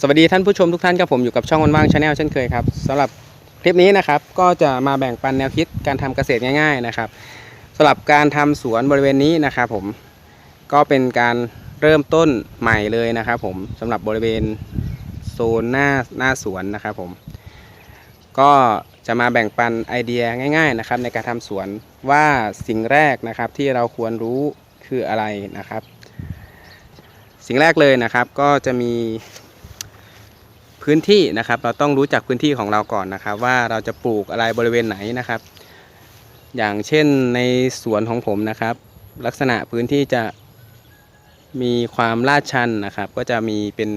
สวัสดีท่านผู้ชมทุกท่านครับผมอยู่กับช่องวันว่างชาแนลเช่นเคยครับสำหรับคลิปนี้นะครับก็จะมาแบ่งปันแนวคิดการทำเกษตรง่าย ๆนะครับสำหรับการทำสวนบริเวณนี้นะครับผมก็เป็นการเริ่มต้นใหม่เลยนะครับผมสำหรับบริเวณโซนหน้าหน้าสวนนะครับผมก็จะมาแบ่งปันไอเดียง่ายๆนะครับในการทำสวนว่าสิ่งแรกนะครับที่เราควรรู้คืออะไรนะครับ สิ่งแรกเลยนะครับก็จะมี พื้นที่นะครับ เราต้องรู้จักพื้นที่ของเราก่อนนะครับ ว่าเราจะปลูกอะไรบริเวณไหนนะครับ อย่างเช่นในสวนของผมนะครับ ลักษณะพื้นที่จะมีความลาดชันนะครับ ก็จะมีเป็น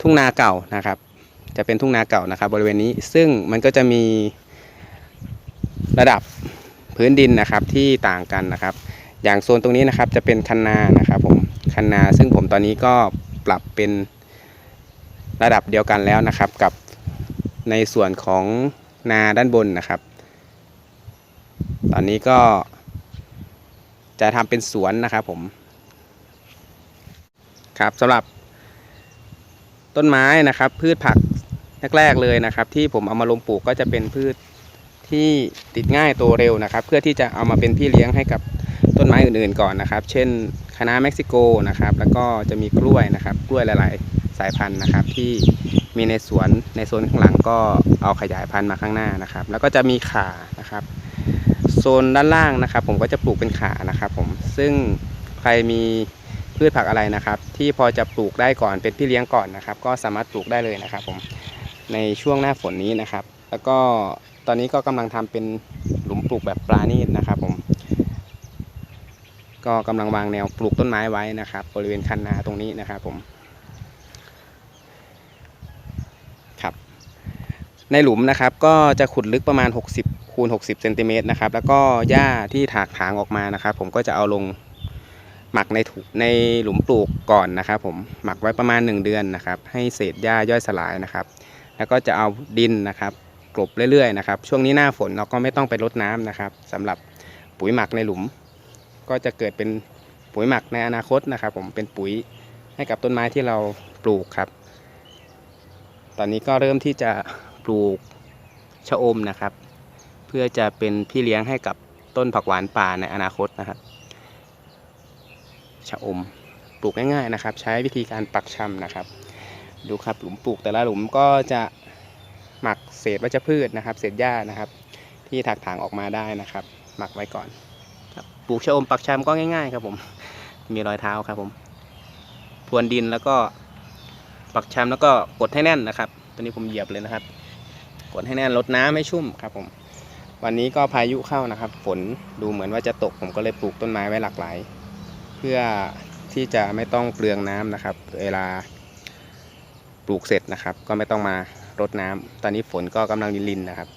ทุ่งนาเก่านะครับ จะเป็นทุ่งนาเก่านะครับ บริเวณนี้ซึ่งมันก็จะมีระดับพื้นดินนะครับที่ต่างกันนะครับ อย่างโซนตรงนี้นะครับจะเป็นคันนานะครับผมคันนาซึ่งผมตอนนี้ก็ปรับเป็น ระดับเดียวกันแล้วนะครับ กับในส่วนของนาด้านบนนะครับ ตอนนี้ก็ จะทำเป็นสวนนะครับผม ครับสำหรับ ต้นไม้นะครับ พืชผักแรกๆเลยนะครับ ที่ผมเอามาลงปลูกก็จะเป็นพืชที่ติดง่ายโตเร็วนะครับ เพื่อที่จะเอามาเป็นพี่เลี้ยงให้กับต้นไม้อื่นๆก่อนนะครับ เช่นคะน้าเม็กซิโกนะครับ แล้วก็จะมีกล้วยนะครับ กล้วยหลายๆ สายพันธุ์นะครับ ที่มีในสวนในโซนข้างหลังก็เอาขยายพันธุ์มาข้างหน้านะครับ แล้วก็จะมีข่านะครับ โซนด้านล่างนะครับ ผมก็จะปลูกเป็นข่านะครับ ผมซึ่งใครมีพืชผักอะไรนะครับ ที่พอจะปลูกได้ก่อนเป็นพี่เลี้ยงก่อนนะครับ ก็สามารถปลูกได้เลยนะครับ ผมในช่วงหน้าฝนนี้นะครับ แล้วก็ตอนนี้ก็กำลังทำเป็นหลุมปลูกแบบปลาณีตนะครับ ผม ก็กำลังวางแนวปลูกต้นไม้ไว้นะครับ บริเวณคันนาตรงนี้นะครับ ผม ครับ ในหลุมนะครับก็จะขุดลึกประมาณ 60คูณ60เซนติเมตรนะครับแล้วก็หญ้าที่ถากถางออกมานะครับ ผมก็จะเอาลงหมักในถุในหลุมปลูกก่อนนะครับ ผมหมักไว้ประมาณ 1 เดือนนะครับ ให้เศษหญ้าย่อยสลายนะครับ แล้วก็จะเอาดินนะครับกลบเรื่อยๆนะครับ ช่วงนี้หน้าฝนเราก็ไม่ต้องไปรดน้ำนะครับสำหรับปุ๋ยหมักในหลุม ก็จะเกิดเป็นปุ๋ยหมักในอนาคตนะครับ ผมเป็นปุ๋ยให้กับต้นไม้ที่เราปลูกครับ ตอนนี้ก็เริ่มที่จะ ปลูกชะอมนะครับ เพื่อจะเป็นพี่เลี้ยงให้กับต้นผักหวานป่าในอนาคตนะครับชะอมปลูกง่ายๆนะครับ ใช้วิธีการปักชำนะครับ ดูครับหลุมปลูกแต่ละหลุมก็จะหมักเศษวัชพืชนะครับ เศษหญ้านะครับ ที่ถักถางออกมาได้นะครับ หมักไว้ก่อนปลูกชะอมปักชำก็ง่าย ๆ ครับผม มีรอยเท้าครับผมพรวนดินแล้วก็ปักชำแล้วก็กดให้แน่นนะครับตัวนี้ผมเหยียบเลยนะครับ กดให้แน่นลดน้ำให้ชุ่มครับผมวันนี้ก็พายุเข้านะครับ ฝนดูเหมือนว่าจะตกผมก็เลยปลูกต้นไม้ไว้หลากหลาย เพื่อที่จะไม่ต้องเปลืองน้ำนะครับ เวลาปลูกเสร็จนะครับ ก็ไม่ต้องมารดน้ำตอนนี้ฝนก็กำลังลินๆนะครับ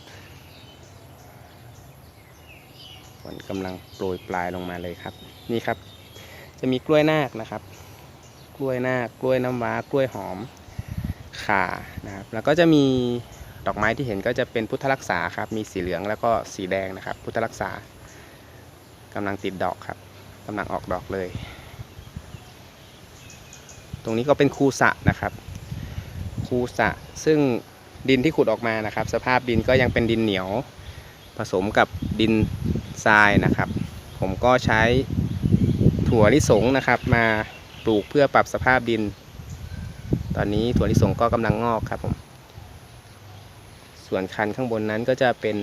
ฝนกำลังโปรยปลายลงมาเลยครับ นี่ครับ จะมีกล้วยนาคนะครับ กล้วยนาคกล้วยน้ำว้ากล้วยหอมข่านะครับ แล้วก็จะมี ดอกไม้ที่เห็นก็จะเป็นพุทธรักษาครับ มีสีเหลืองแล้วก็สีแดงนะครับ พุทธรักษากำลังติดดอกครับกำลังออกดอกเลย ตรงนี้ก็เป็นคูสะนะครับ คูสะซึ่งดินที่ขุดออกมานะครับ สภาพดินก็ยังเป็นดินเหนียว ผสมกับดินทรายนะครับ ผมก็ใช้ถั่วลิสงนะครับมาปลูกเพื่อปรับสภาพดิน ตอนนี้ถั่วลิสงก็กำลังงอกครับผม ส่วนคันข้างบนนั้นก็จะเป็น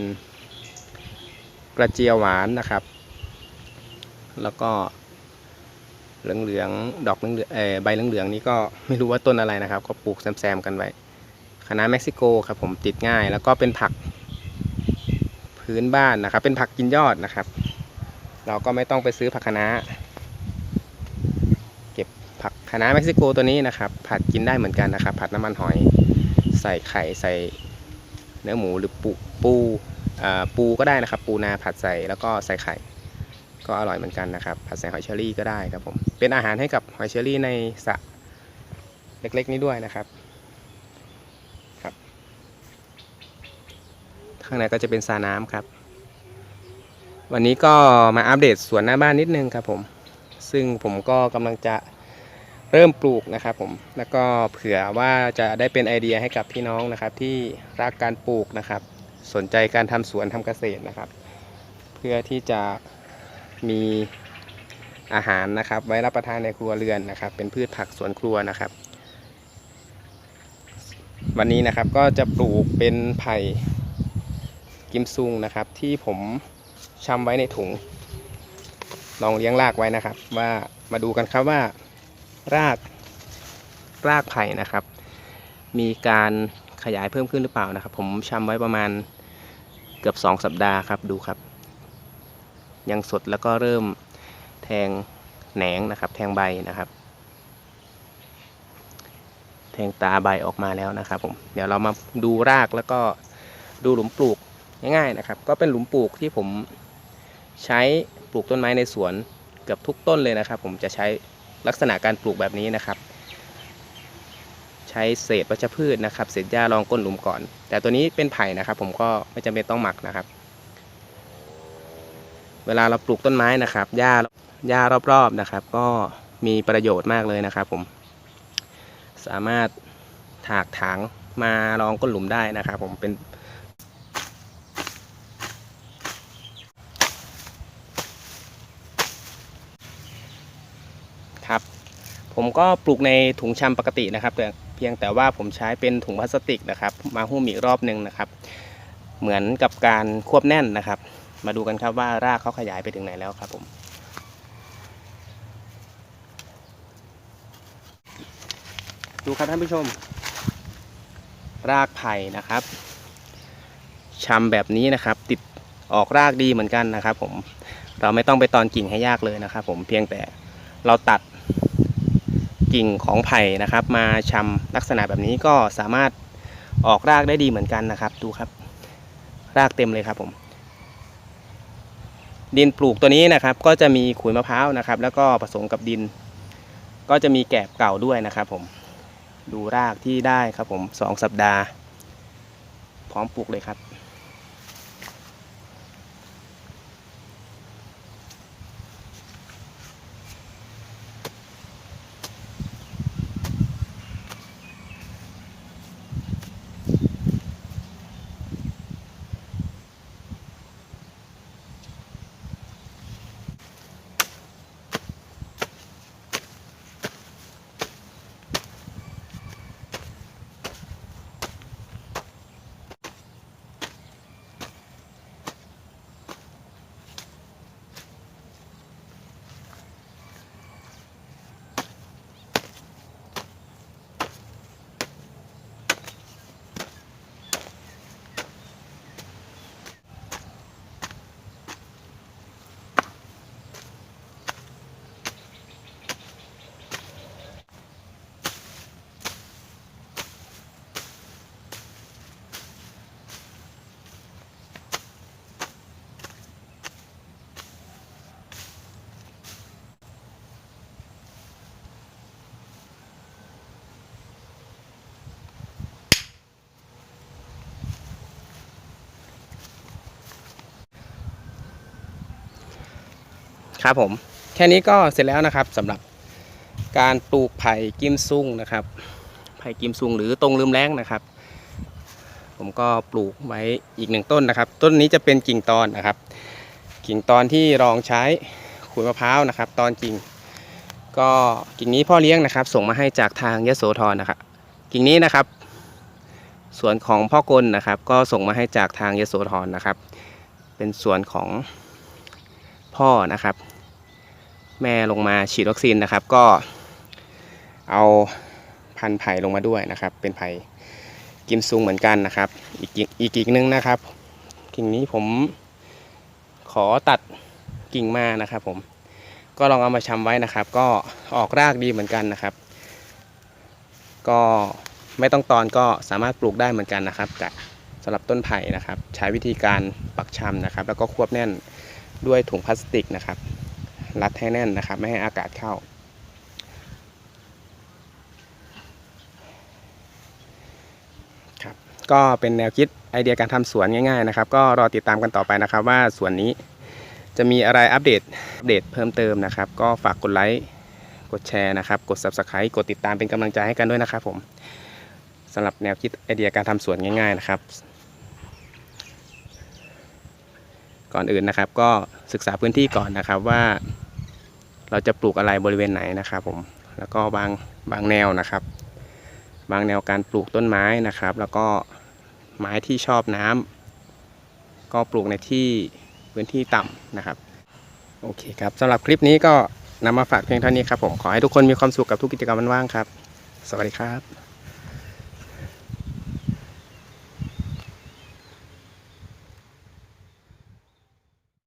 กระเจียวหวานนะครับ แล้วก็เหลืองๆดอกเหลืองเออใบเหลืองๆนี้ก็ไม่รู้ว่าต้นอะไรนะครับ ก็ปลูกแซมๆกันไว้คะน้าเม็กซิโกครับผมติดง่าย แล้วก็เป็นผักพื้นบ้านนะครับ เป็นผักกินยอดนะครับ เราก็ไม่ต้องไปซื้อผักคะน้าเก็บผักคะน้าเม็กซิโกตัวนี้นะครับ ผัดกินได้เหมือนกันนะครับ ผัดน้ำมันหอยใส่ไข่ใส่ เนื้อหมูหรือปูปูปูก็ได้นะครับ ปูนาผัดใส่แล้วก็ใส่ไข่ ก็อร่อยเหมือนกันนะครับ ผัดใส่หอยเชอรี่ก็ได้ครับผมเป็นอาหารให้กับหอยเชอรี่ในสระเล็กๆ นี้ด้วยนะครับครับ ข้างในก็จะเป็นสระน้ำครับ วันนี้ก็มาอัปเดตสวนหน้าบ้านนิดนึงครับผม ซึ่งผมก็กำลังจะ เริ่มปลูกนะครับผมแล้วก็เผื่อว่าจะได้เป็นไอเดียให้กับพี่น้องนะครับ ที่รักการปลูกนะครับ สนใจการทำสวนทำเกษตรนะครับ เพื่อที่จะมีอาหารนะครับ ไว้รับประทานในครัวเรือนนะครับ เป็นพืชผักสวนครัวนะครับ วันนี้นะครับก็จะปลูกเป็นไผ่กิมซุงนะครับ ที่ผมชำไว้ในถุง ลองเลี้ยงรากไว้นะครับ ว่ามาดูกันครับว่า รากรากไผ่นะครับ มีการขยายเพิ่มขึ้นหรือเปล่านะครับ ผมชำไว้ประมาณเกือบ 2 สัปดาห์ครับดูครับ ยังสดแล้วก็เริ่มแทงแหนงนะครับ แทงใบนะครับ แทงตาใบออกมาแล้วนะครับผมเดี๋ยวเรามาดูรากแล้วก็ดูหลุมปลูกง่ายๆนะครับ ก็เป็นหลุมปลูกที่ผมใช้ปลูกต้นไม้ในสวนเกือบทุกต้นเลยนะครับ ผมจะใช้ ลักษณะการปลูกแบบนี้นะครับ ใช้เศษวัชพืชนะครับ เศษหญ้ารองก้นหลุมก่อน แต่ตัวนี้เป็นไผ่นะครับ ผมก็ไม่จำเป็นต้องหมักนะครับ เวลาเราปลูกต้นไม้นะครับหญ้าหญ้ารอบๆนะครับ ก็มีประโยชน์มากเลยนะครับผม สามารถถากถางมารองก้นหลุมได้นะครับ ผมเป็นครับ ผมก็ปลูกในถุงชำปกตินะครับ แต่เพียงแต่ว่าผมใช้เป็นถุงพลาสติกนะครับ มาหุ้มอีกรอบหนึ่งนะครับ เหมือนกับการควบแน่นนะครับ มาดูกันครับว่ารากเขาขยายไปถึงไหนแล้วครับผมดูครับท่านผู้ชม รากไผ่นะครับชำแบบนี้นะครับ ติดออกรากดีเหมือนกันนะครับ ผมเราไม่ต้องไปตอนกิ่งให้ยากเลยนะครับ ผมเพียงแต่เราตัด กิ่งของไผ่นะครับ มาชำลักษณะแบบนี้ก็สามารถออกรากได้ดีเหมือนกันนะครับ ดูครับ รากเต็มเลยครับผม ดินปลูกตัวนี้นะครับ ก็จะมีขุยมะพร้าวนะครับ แล้วก็ผสมกับดิน ก็จะมีแกบเก่าด้วยนะครับผมดูรากที่ได้ครับผมสองสัปดาห์ พร้อมปลูกเลยครับ ครับผมแค่นี้ก็เสร็จแล้วนะครับสำหรับการปลูกไผ่กิมซุงนะครับไผ่กิมซุงหรือตรงลืมแรงนะครับ ผมก็ปลูกไว้อีกหนึ่งต้นนะครับ ต้นนี้จะเป็นกิ่งตอนนะครับ กิ่งตอนที่รองใช้ขุยมะพร้าวนะครับ ตอนกิ่ง ก็กิ่งนี้พ่อเลี้ยงนะครับ ส่งมาให้จากทางยโสธรนะครับ กิ่งนี้นะครับสวนของพ่อกลนะครับ ก็ส่งมาให้จากทางยโสธรนะครับ เป็นสวนของพ่อนะครับ แม่ลงมาฉีดวัคซีนนะครับ ก็เอาพันธุ์ไผ่ลงมาด้วยนะครับ เป็นไผ่กิมซุงเหมือนกันนะครับ อีกกิ่งอีกกิ่งหนึงนะครับ กิ่งนี้ผมขอตัดกิ่งมานะครับ ผมก็ลองเอามาชำไว้นะครับ ก็ออกรากดีเหมือนกันนะครับ ก็ไม่ต้องตอนก็สามารถปลูกได้เหมือนกันนะครับจากสำหรับต้นไผ่นะครับ ใช้วิธีการปักชำนะครับ แล้วก็ควบแน่นด้วยถุงพลาสติกนะครับ รัดให้แน่นนะครับ ไม่ให้อากาศเข้า ครับ ก็เป็นแนวคิดไอเดียการทำสวนง่ายๆนะครับ ก็รอติดตามกันต่อไปนะครับ ว่าสวนนี้จะมีอะไรอัปเดตอัปเดตเพิ่มเติมนะครับ ก็ฝากกดไลค์กกดแชร์นะครับ กด subscribe กดติดตามเป็นกำลังใจให้กันด้วยนะครับผมสำหรับแนวคิดไอเดียการทำสวนง่าย ๆนะครับ ก่อนอื่นนะครับก็ศึกษาพื้นที่ก่อนนะครับว่า เราจะปลูกอะไรบริเวณไหนนะครับผมแล้วก็บางบางแนวนะครับ บางแนวการปลูกต้นไม้นะครับ แล้วก็ไม้ที่ชอบน้ำก็ปลูกในที่พื้นที่ต่ำนะครับโอเคครับสำหรับคลิปนี้ก็นำมาฝากเพียงเท่านี้ครับผมขอให้ทุกคนมีความสุขกับทุกกิจกรรมว่างครับ สวัสดีครับ